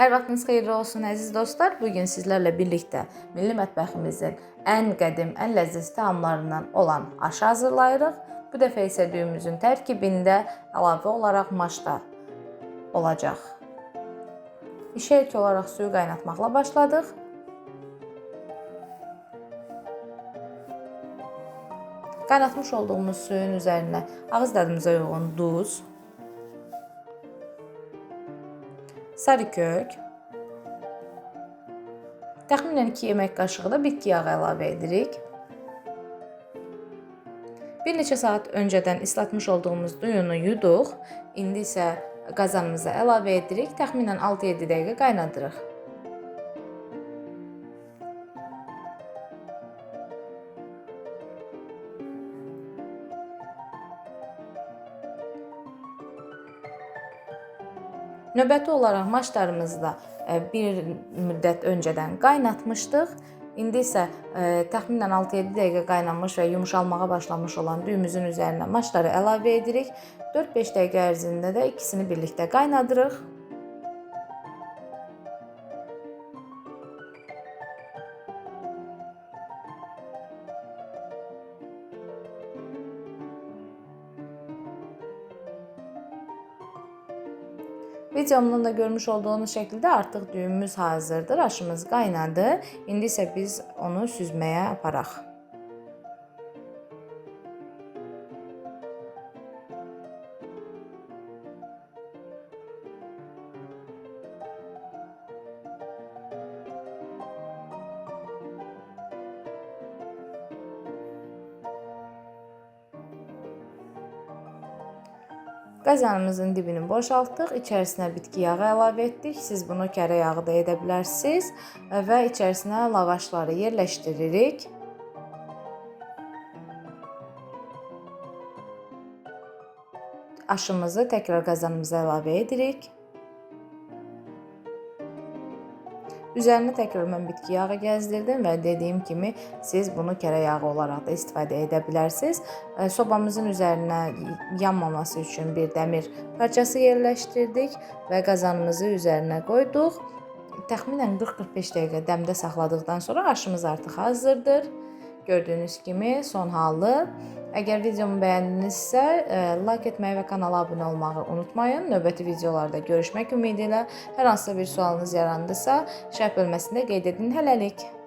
Hər vaxtınız xeyirli olsun əziz dostlar. Bu gün sizlərlə birlikdə milli mətbəximizin ən qədim, ən ləzzətli təamlarından olan aşı hazırlayırıq. Bu dəfə isə düyümüzün tərkibində əlavə olaraq maşda olacaq. İşə ilk olaraq suyu qaynatmaqla başladıq. Qaynatmış olduğumuz suyun üzərinə ağız dadımıza uyğun duz, sarı kök, təxminən 2 yemək qaşığı da bitki yağı əlavə edirik. Bir neçə saat öncədən islatmış olduğumuz duyunu yuduq. İndi isə qazanımıza əlavə edirik. Təxminən 6-7 dəqiqə qaynadırıq. Növbəti olaraq maşlarımızı da e, bir müddət öncədən qaynatmışdıq. İndi isə e, təxminən 6-7 dəqiqə qaynanmış və yumşalmağa başlamış olan düyümüzün üzərinə maşları əlavə edirik. 4-5 dəqiqə ərzində də ikisini birlikdə qaynadırıq. Videomdan da görmüş olduğunuz şəkildə artıq düyümümüz hazırdır. Aşımız qaynadı. İndi isə biz onu süzməyə aparaq. Qazanımızın dibini boşaltdıq, içərisinə bitki yağı əlavə etdik. Siz bunu kərə yağı da edə bilərsiniz və içərisinə lavaşları yerləşdiririk. Aşımızı təkrar qazanımıza əlavə edirik. Üzərinə təkrar mən bitki yağı gəzdirdim və dediyim kimi siz bunu kərə yağı olaraq da istifadə edə bilərsiniz. Sobamızın üzərinə yanmaması üçün bir dəmir parçası yerləşdirdik və qazanımızı üzərinə qoyduq. Təxminən 40-45 dəqiqə dəmdə saxladıqdan sonra aşımız artıq hazırdır. Gördüyünüz kimi son halı. Əgər videomu bəyəndinizsə, like etməyi və kanala abunə olmağı unutmayın. Növbəti videolarda görüşmək ümidi ilə hər hansısa bir sualınız yarandısa, şərh bölməsində qeyd edin. Hələlik.